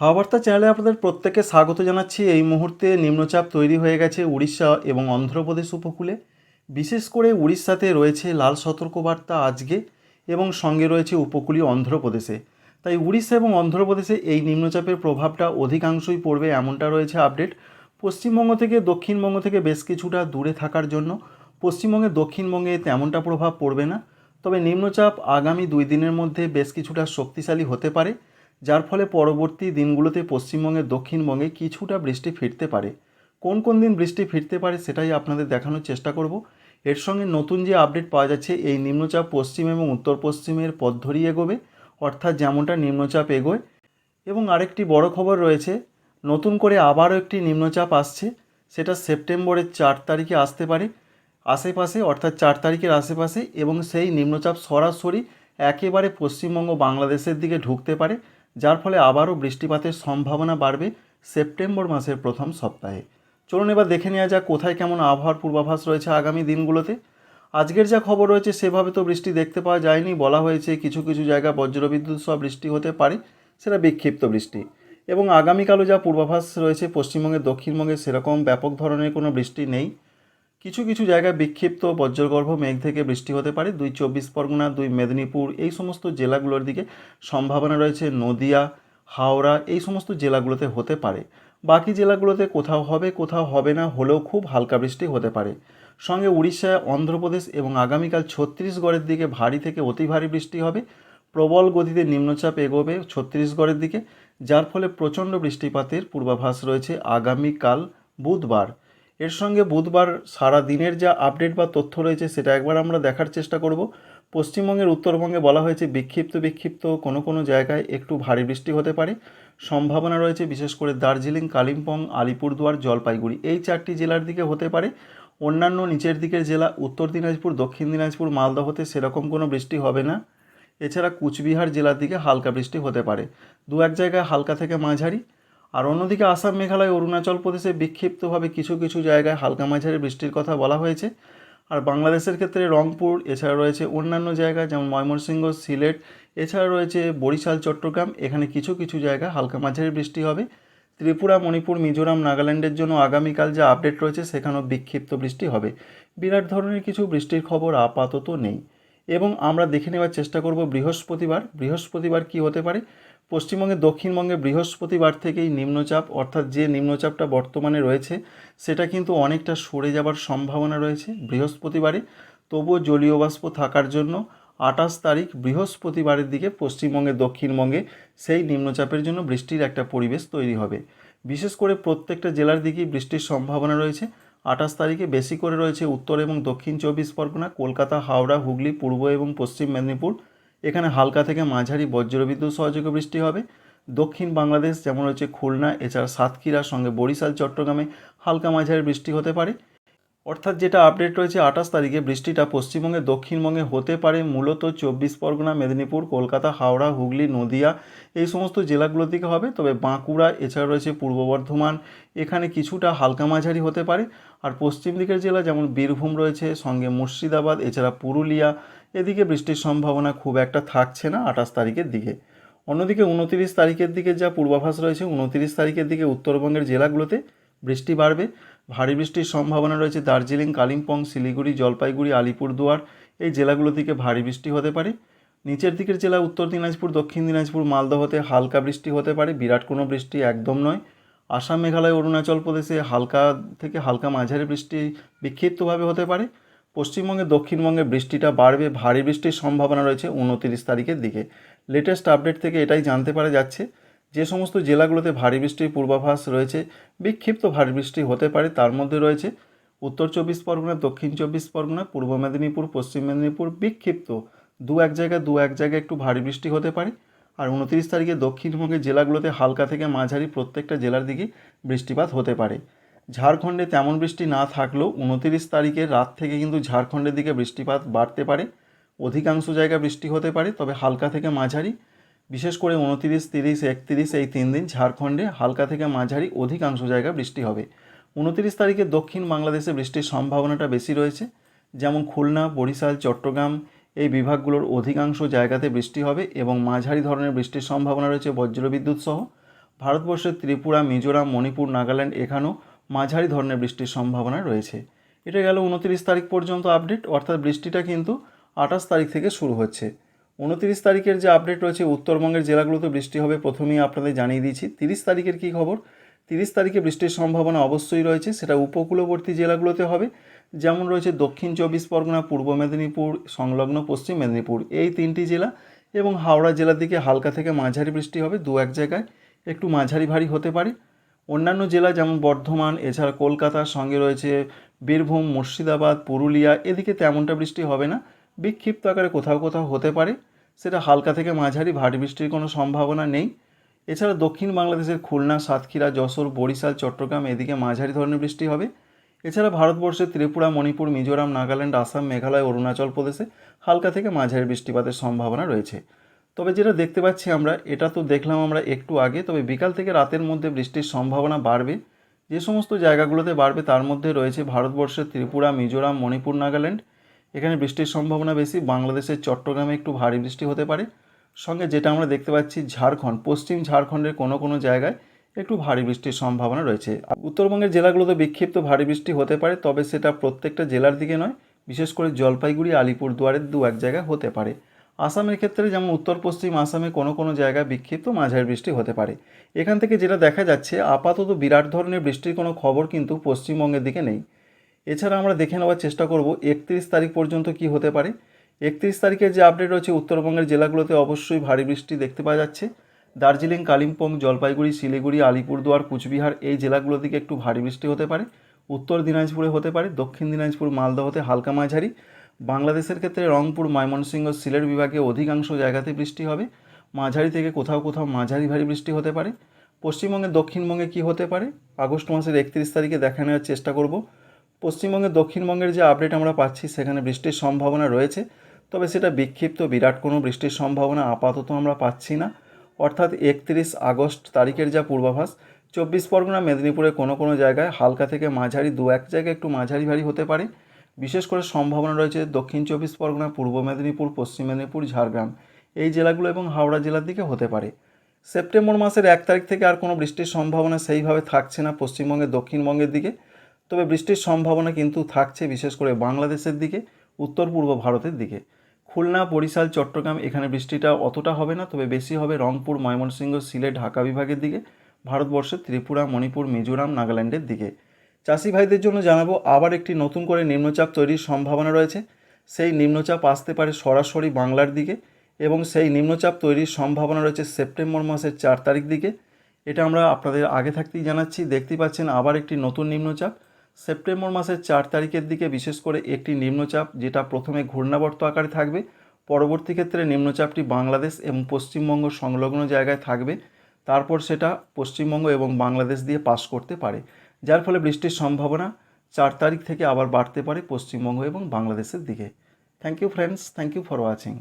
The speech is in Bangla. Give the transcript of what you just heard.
হাওয়াবার্তা চ্যানেলে আপনাদের প্রত্যেককে স্বাগত জানাচ্ছি। এই মুহূর্তে নিম্নচাপ তৈরি হয়ে গেছে উড়িষ্যা এবং অন্ধ্রপ্রদেশ উপকূলে। বিশেষ করে উড়িষ্যাতে রয়েছে লাল সতর্কবার্তা আজকে এবং সঙ্গে রয়েছে উপকূলীয় অন্ধ্রপ্রদেশে। তাই উড়িষ্যা এবং অন্ধ্রপ্রদেশে এই নিম্নচাপের প্রভাবটা অধিকাংশই পড়বে এমনটা রয়েছে আপডেট। পশ্চিমবঙ্গ থেকে দক্ষিণবঙ্গ থেকে বেশ কিছুটা দূরে থাকার জন্য পশ্চিমবঙ্গে দক্ষিণবঙ্গে তেমনটা প্রভাব পড়বে না। তবে নিম্নচাপ আগামী দুই দিনের মধ্যে বেশ কিছুটা শক্তিশালী হতে পারে। যার ফলে পরবর্তী দিনগুলোতে পশ্চিমবঙ্গের দক্ষিণবঙ্গে কিছুটা বৃষ্টি ফিরতে পারে। কোন কোন দিন বৃষ্টি ফিরতে পারে সেটাই আপনাদের দেখানোর চেষ্টা করব। এর সঙ্গে নতুন যে আপডেট পাওয়া যাচ্ছে, এই নিম্নচাপ পশ্চিম এবং উত্তর পশ্চিমের পথ ধরিয়ে এগোবে, অর্থাৎ যেমনটা নিম্নচাপ এগোয়। এবং আরেকটি বড় খবর রয়েছে, নতুন করে আবারও একটি নিম্নচাপ আসছে, সেটা সেপ্টেম্বরের চার তারিখে আসতে পারে আশেপাশে, অর্থাৎ চার তারিখের আশেপাশে এবং সেই নিম্নচাপ সরাসরি একেবারে পশ্চিমবঙ্গ বাংলাদেশের দিকে ঢুকতে পারে। যার ফলে আবারও বৃষ্টিপাতের সম্ভাবনা বাড়বে সেপ্টেম্বর মাসের প্রথম সপ্তাহে। চলুন এবার দেখে নেওয়া যাক কোথায় কেমন আবহাওয়ার পূর্বাভাস রয়েছে আগামী দিনগুলোতে। আজকের যা খবর রয়েছে সেভাবে তো বৃষ্টি দেখতে পাওয়া যায়নি। বলা হয়েছে কিছু কিছু জায়গা বজ্রবিদ্যুৎ সহ বৃষ্টি হতে পারে, সেটা বিক্ষিপ্ত বৃষ্টি। এবং আগামীকালও যা পূর্বাভাস রয়েছে পশ্চিমবঙ্গে দক্ষিণবঙ্গে সেরকম ব্যাপক ধরনের কোনো বৃষ্টি নেই। কিছু কিছু জায়গায় বিক্ষিপ্ত বজ্রগর্ভ মেঘ থেকে বৃষ্টি হতে পারে। দুই চব্বিশ পরগনা, দুই মেদিনীপুর, এই সমস্ত জেলাগুলোর দিকে সম্ভাবনা রয়েছে নদিয়া, হাওড়া, এই সমস্ত জেলাগুলোতে হতে পারে। বাকি জেলাগুলোতে কোথাও হবে কোথাও হবে না, হলেও খুব হালকা বৃষ্টি হতে পারে। সঙ্গে উড়িষ্যা, অন্ধ্রপ্রদেশ এবং আগামীকাল ছত্তিশগড়ের দিকে ভারী থেকে অতি ভারী বৃষ্টি হবে। প্রবল গতিতে নিম্নচাপ এগোবে ছত্তিশগড়ের দিকে, যার ফলে প্রচণ্ড বৃষ্টিপাতের পূর্বাভাস রয়েছে আগামীকাল বুধবার। এর সঙ্গে বুধবার সারা দিনের যা আপডেট বা তথ্য রয়েছে সেটা একবার আমরা দেখার চেষ্টা করব। পশ্চিমবঙ্গের উত্তরবঙ্গে বলা হয়েছে বিক্ষিপ্ত বিক্ষিপ্ত কোনো কোনো জায়গায় একটু ভারী বৃষ্টি হতে পারে। সম্ভাবনা রয়েছে বিশেষ করে দার্জিলিং, কালিম্পং, আলিপুরদুয়ার, জলপাইগুড়ি। এই চারটি জেলার দিকে হতে পারে। অন্যান্য নিচের দিকের জেলা উত্তর দিনাজপুর, দক্ষিণ দিনাজপুর মালদহতে সেরকম কোনো বৃষ্টি হবে না। এছাড়া কুচবিহার জেলার দিকে হালকা বৃষ্টি হতে পারে। দু এক জায়গায় হালকা থেকে মাঝারি। আর অন্যদিকে আসাম মেঘালয়, অরুণাচল প্রদেশে বিক্ষিপ্তভাবে কিছু কিছু জায়গায় হালকা মাঝারি বৃষ্টির কথা বলা হয়েছে। আর বাংলাদেশের ক্ষেত্রে রংপুর, এছাড়া রয়েছে অন্যান্য জায়গা যেমন ময়মনসিংহ, সিলেট, এছাড়া রয়েছে বরিশাল, চট্টগ্রাম। এখানে কিছু কিছু জায়গায় হালকা মাঝারি বৃষ্টি হবে। ত্রিপুরা, মণিপুর, মিজোরাম, নাগাল্যান্ডের জন্য আগামীকাল যা আপডেট রয়েছে সেখানেও বিক্ষিপ্ত বৃষ্টি হবে। বিরাট ধরনের কিছু বৃষ্টির খবর আপাতত নেই। এবং আমরা দেখে নেওয়ার চেষ্টা করব বৃহস্পতিবার। বৃহস্পতিবার কি হতে পারে? পশ্চিমবঙ্গে দক্ষিণবঙ্গে বৃহস্পতিবার থেকেই নিম্নচাপ, অর্থাৎ যে নিম্নচাপটা বর্তমানে রয়েছে, সেটা কিন্তু অনেকটা সরে যাবার সম্ভাবনা রয়েছে বৃহস্পতিবারে। তবুও জলীয় বাষ্প থাকার জন্য আঠাশ তারিখ বৃহস্পতিবারের দিকে পশ্চিমবঙ্গে দক্ষিণবঙ্গে সেই নিম্নচাপের জন্য বৃষ্টির একটা পরিবেশ তৈরি হবে। বিশেষ করে প্রত্যেকটা জেলার দিকেই বৃষ্টির সম্ভাবনা রয়েছে। আঠাশ তারিখে বেশি করে রয়েছে উত্তর এবং দক্ষিণ চব্বিশ পরগনা, কলকাতা, হাওড়া, হুগলি, পূর্ব এবং পশ্চিম মেদিনীপুর। এখানে হালকা থেকে মাঝারি বজ্রবিদ্যুৎ সহযোগে বৃষ্টি হবে। দক্ষিণ বাংলাদেশ, যেমন রয়েছে খুলনা, এছাড়া সাতক্ষীরার সঙ্গে বরিশাল, চট্টগ্রামে হালকা মাঝারি বৃষ্টি হতে পারে। অর্থাৎ যেটা আপডেট রয়েছে, আঠাশ তারিখে বৃষ্টিটা পশ্চিমবঙ্গে, দক্ষিণবঙ্গে হতে পারে। মূলত চব্বিশ পরগনা, মেদিনীপুর, কলকাতা, হাওড়া, হুগলি, নদিয়া এই সমস্ত জেলাগুলো থেকে হবে। তবে বাঁকুড়া, এছাড়া রয়েছে পূর্ব বর্ধমান, এখানে কিছুটা হালকা মাঝারি হতে পারে। আর পশ্চিম দিকের জেলা যেমন বীরভূম রয়েছে, সঙ্গে মুর্শিদাবাদ, এছাড়া পুরুলিয়া, এদিকে বৃষ্টির সম্ভাবনা খুব একটা থাকছে না আঠাশ তারিখের দিকে। অন্যদিকে উনতিরিশ তারিখের দিকে যা পূর্বাভাস রয়েছে, উনতিরিশ তারিখের দিকে উত্তরবঙ্গের জেলাগুলোতে বৃষ্টি বাড়বে। ভারী বৃষ্টির সম্ভাবনা রয়েছে দার্জিলিং, কালিম্পং, শিলিগুড়ি, জলপাইগুড়ি, আলিপুরদুয়ার। এই জেলাগুলো থেকে ভারী বৃষ্টি হতে পারে। নিচের দিকের জেলা উত্তর দিনাজপুর, দক্ষিণ দিনাজপুর, মালদহতে হালকা বৃষ্টি হতে পারে। বিরাট কোনো বৃষ্টি একদম নয়। আসাম, মেঘালয়, অরুণাচল প্রদেশে হালকা থেকে হালকা মাঝারি বৃষ্টি বিক্ষিপ্তভাবে হতে পারে। পশ্চিমবঙ্গে, দক্ষিণবঙ্গে বৃষ্টিটা বাড়বে। ভারী বৃষ্টির সম্ভাবনা রয়েছে উনতিরিশ তারিখের দিকে। লেটেস্ট আপডেট থেকে এটাই জানতে পারা যাচ্ছে। যে সমস্ত জেলাগুলোতে ভারী বৃষ্টির পূর্বাভাস রয়েছে, বিক্ষিপ্ত ভারী বৃষ্টি হতে পারে, তার মধ্যে রয়েছে উত্তর চব্বিশ পরগনা, দক্ষিণ চব্বিশ পরগনা, পূর্ব মেদিনীপুর, পশ্চিম মেদিনীপুর, বিক্ষিপ্ত দু এক জায়গায়, দু এক জায়গায় একটু ভারী বৃষ্টি হতে পারে। আর উনত্রিশ তারিখে দক্ষিণবঙ্গের জেলাগুলোতে হালকা থেকে মাঝারি প্রত্যেকটা জেলার দিকে বৃষ্টিপাত হতে পারে। ঝাড়খণ্ডে তেমন বৃষ্টি না থাকলেও উনতিরিশ তারিখের রাত থেকে কিন্তু ঝাড়খণ্ডের দিকে বৃষ্টিপাত বাড়তে পারে। অধিকাংশ জায়গায় বৃষ্টি হতে পারে, তবে হালকা থেকে মাঝারি। বিশেষ করে উনতিরিশ, তিরিশ, একতিরিশ এই তিন দিন ঝাড়খণ্ডে হালকা থেকে মাঝারি অধিকাংশ জায়গায় বৃষ্টি হবে। উনতিরিশ তারিখে দক্ষিণ বাংলাদেশে বৃষ্টির সম্ভাবনাটা বেশি রয়েছে। যেমন খুলনা, বরিশাল, চট্টগ্রাম এই বিভাগগুলোর অধিকাংশ জায়গাতে বৃষ্টি হবে এবং মাঝারি ধরনের বৃষ্টির সম্ভাবনা রয়েছে বজ্রবিদ্যুৎ সহ। ভারতবর্ষের ত্রিপুরা, মিজোরাম, মণিপুর, নাগাল্যান্ড এখানেও মাঝারি ধরনের বৃষ্টির সম্ভাবনা রয়েছে। এটা গেল উনতিরিশ তারিখ পর্যন্ত আপডেট। অর্থাৎ বৃষ্টিটা কিন্তু আঠাশ তারিখ থেকে শুরু হচ্ছে। উনত্রিশ তারিখের যে আপডেট রয়েছে, উত্তরবঙ্গের জেলাগুলোতে বৃষ্টি হবে প্রথমেই আপনাদের জানিয়ে দিয়েছি। তিরিশ তারিখের কী খবর? তিরিশ তারিখে বৃষ্টির সম্ভাবনা অবশ্যই রয়েছে, সেটা উপকূলবর্তী জেলাগুলোতে হবে। যেমন রয়েছে দক্ষিণ চব্বিশ পরগনা, পূর্ব মেদিনীপুর, সংলগ্ন পশ্চিম মেদিনীপুর, এই তিনটি জেলা এবং হাওড়া জেলার দিকে হালকা থেকে মাঝারি বৃষ্টি হবে দু এক জায়গায়, একটু মাঝারি ভারী হতে পারে। অন্যান্য জেলা যেমন বর্ধমান, এছাড়া কলকাতার সঙ্গে রয়েছে বীরভূম, মুর্শিদাবাদ, পুরুলিয়া, এদিকে তেমনটা বৃষ্টি হবে না। বিক্ষিপ্ত আকারে কোথাও কোথাও হতে পারে। সেটা হালকা থেকে মাঝারি ভারী বৃষ্টির কোনো সম্ভাবনা নেই। এছাড়া দক্ষিণ বাংলাদেশের খুলনা, সাতক্ষীরা, যশোর, বরিশাল, চট্টগ্রাম এদিকে মাঝারি ধরনের বৃষ্টি হবে। এছাড়া ভারতবর্ষের ত্রিপুরা, মণিপুর, মিজোরাম, নাগাল্যান্ড, আসাম, মেঘালয়, অরুণাচল প্রদেশে হালকা থেকে মাঝারি বৃষ্টিপাতের সম্ভাবনা রয়েছে। তবে যেটা দেখতে পাচ্ছি আমরা, এটা তো দেখলাম আমরা একটু আগে, তবে বিকাল থেকে রাতের মধ্যে বৃষ্টির সম্ভাবনা বাড়বে। যে সমস্ত জায়গাগুলোতে বাড়বে তার মধ্যে রয়েছে ভারতবর্ষের ত্রিপুরা, মিজোরাম, মণিপুর, নাগাল্যান্ড। এখানে বৃষ্টির সম্ভাবনা বেশি, বাংলাদেশের চট্টগ্রামে একটু ভারী বৃষ্টি হতে পারে। সঙ্গে যেটা আমরা দেখতে পাচ্ছি, ঝাড়খণ্ড, পশ্চিম ঝাড়খণ্ডের কোনো কোনো জায়গায় একটু ভারী বৃষ্টির সম্ভাবনা রয়েছে। উত্তরবঙ্গের জেলাগুলোতে বিক্ষিপ্ত ভারী বৃষ্টি হতে পারে, তবে সেটা প্রত্যেকটা জেলার দিকে নয়, বিশেষ করে জলপাইগুড়ি, আলিপুরদুয়ারের দু এক জায়গায় হতে পারে। আসামের ক্ষেত্রে যেমন উত্তর পশ্চিম আসামে কোনো কোনো জায়গায় বিক্ষিপ্ত মাঝারি বৃষ্টি হতে পারে। এখান থেকে যেটা দেখা যাচ্ছে, আপাতত বিরাট ধরনের বৃষ্টির কোনো খবর কিন্তু পশ্চিমবঙ্গের দিকে নেই। এছাড়া আমরা দেখে নেওয়ার চেষ্টা করব একত্রিশ তারিখ পর্যন্ত কি হতে পারে। একত্রিশ তারিখের যে আপডেট রয়েছে, উত্তরবঙ্গের জেলাগুলোতে অবশ্যই ভারী বৃষ্টি দেখতে পাওয়া যাচ্ছে। দার্জিলিং, কালিম্পং, জলপাইগুড়ি, শিলিগুড়ি, আলিপুরদুয়ার, কুচবিহার এই জেলাগুলো দিকে একটু ভারী বৃষ্টি হতে পারে। উত্তর দিনাজপুরে হতে পারে, দক্ষিণ দিনাজপুর, মালদহতে হালকা মাঝারি। বাংলাদেশের ক্ষেত্রে রংপুর, ময়মনসিংহ, সিলেট বিভাগে অধিকাংশ জায়গাতে বৃষ্টি হবে। মাঝারি থেকে কোথাও কোথাও মাঝারি ভারী বৃষ্টি হতে পারে। পশ্চিমবঙ্গের দক্ষিণবঙ্গে কি হতে পারে, আগস্ট মাসের একত্রিশ তারিখে দেখা নেওয়ার চেষ্টা করব। পশ্চিমবঙ্গের দক্ষিণবঙ্গের যে আপডেট আমরা পাচ্ছি, সেখানে বৃষ্টির সম্ভাবনা রয়েছে। তবে সেটা বিক্ষিপ্ত, বিরাট কোনো বৃষ্টির সম্ভাবনা আপাতত আমরা পাচ্ছি না। অর্থাৎ একত্রিশ আগস্ট তারিখের যা পূর্বাভাস, চব্বিশ পরগনা, মেদিনীপুরে কোনো কোনো জায়গায় হালকা থেকে মাঝারি, দু এক জায়গায় একটু মাঝারি ভারী হতে পারে। বিশেষ করে সম্ভাবনা রয়েছে দক্ষিণ চব্বিশ পরগনা, পূর্ব মেদিনীপুর, পশ্চিম মেদিনীপুর, ঝাড়গ্রাম। এই জেলাগুলো এবং হাওড়া জেলার দিকে হতে পারে। সেপ্টেম্বর মাসের এক তারিখ থেকে আর কোনো বৃষ্টির সম্ভাবনা সেইভাবে থাকছে না পশ্চিমবঙ্গের দক্ষিণবঙ্গের দিকে। তবে বৃষ্টির সম্ভাবনা কিন্তু থাকছে বিশেষ করে বাংলাদেশের দিকে, উত্তর পূর্ব ভারতের দিকে। খুলনা, বরিশাল, চট্টগ্রাম এখানে বৃষ্টিটা অতটা হবে না, তবে বেশি হবে রংপুর, ময়মনসিংহ, সিলেট, ঢাকা বিভাগের দিকে, ভারতবর্ষের ত্রিপুরা, মণিপুর, মিজোরাম, নাগাল্যান্ডের দিকে। চাষি ভাইদের জন্য জানাব, আবার একটি নতুন করে নিম্নচাপ তৈরির সম্ভাবনা রয়েছে। সেই নিম্নচাপ আসতে পারে সরাসরি বাংলার দিকে এবং সেই নিম্নচাপ তৈরির সম্ভাবনা রয়েছে সেপ্টেম্বর মাসের চার তারিখ দিকে। এটা আমরা আপনাদের আগে থাকতেই জানাচ্ছি। দেখতেই পাচ্ছেন আবার একটি নতুন নিম্নচাপ। সেপ্টেম্বর মাসের চার তারিখের দিকে বিশেষ করে একটি নিম্নচাপ, যেটা প্রথমে ঘূর্ণাবর্ত আকারে থাকবে, পরবর্তী ক্ষেত্রে নিম্নচাপটি বাংলাদেশ এবং পশ্চিমবঙ্গ সংলগ্ন জায়গায় থাকবে, তারপর সেটা পশ্চিমবঙ্গ এবং বাংলাদেশ দিয়ে পাস করতে পারে। যার ফলে বৃষ্টির সম্ভাবনা চার তারিখ থেকে আবার বাড়তে পারে পশ্চিমবঙ্গ এবং বাংলাদেশের দিকে। Thank you friends thank you for watching